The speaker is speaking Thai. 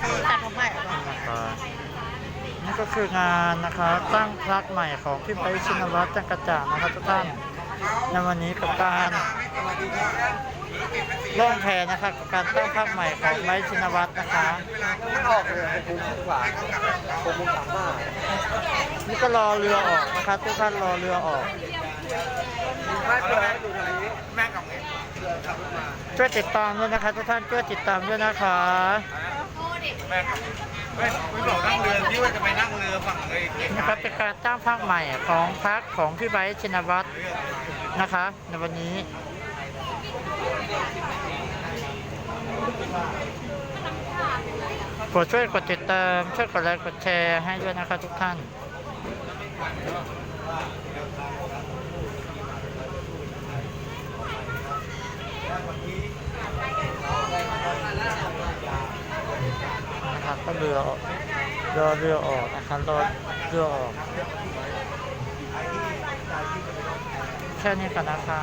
คือตัดผมใหม่ออกมานะคะนี่ก็คืองานนะคะตั้งพลักใหม่ของพี่ไบร์ทชินวัตรจังกระจ่างนะครับทุกท่านในวันนี้กับการล่องแพนะคะกับการตั้งพลักใหม่ของไบร์ทชินวัตรนะคะไม่ออกเลยหกโมงครึ่งกว่าหกโมงสามห้านี่ก็รอเรือออกนะคะทุกท่านรอเรือออกไม่เปิดดูทางนี้แม่กับเช่วยติดตามด้วยนะคะทุกท่านช่วยติดตามด้วยนะคะ แม่กับไม่ไม่บอกนั่งเรือที่ว่าจะไปนั่งเรือฝั่งไอ้เก่งนะครับเป็นการตั้งพลักใหม่ของพรรคของพี่ไบร์ทชินวัตรนะคะ ในวันนี้โปรดช่วยกดติดตามช่วยกดไลค์กดแชร์ให้ด้วยนะคะทุกท่าน นะครับก็เรือออกรอเรือออกนะครับรอเรือออก แค่นี้ก่อนนะคะ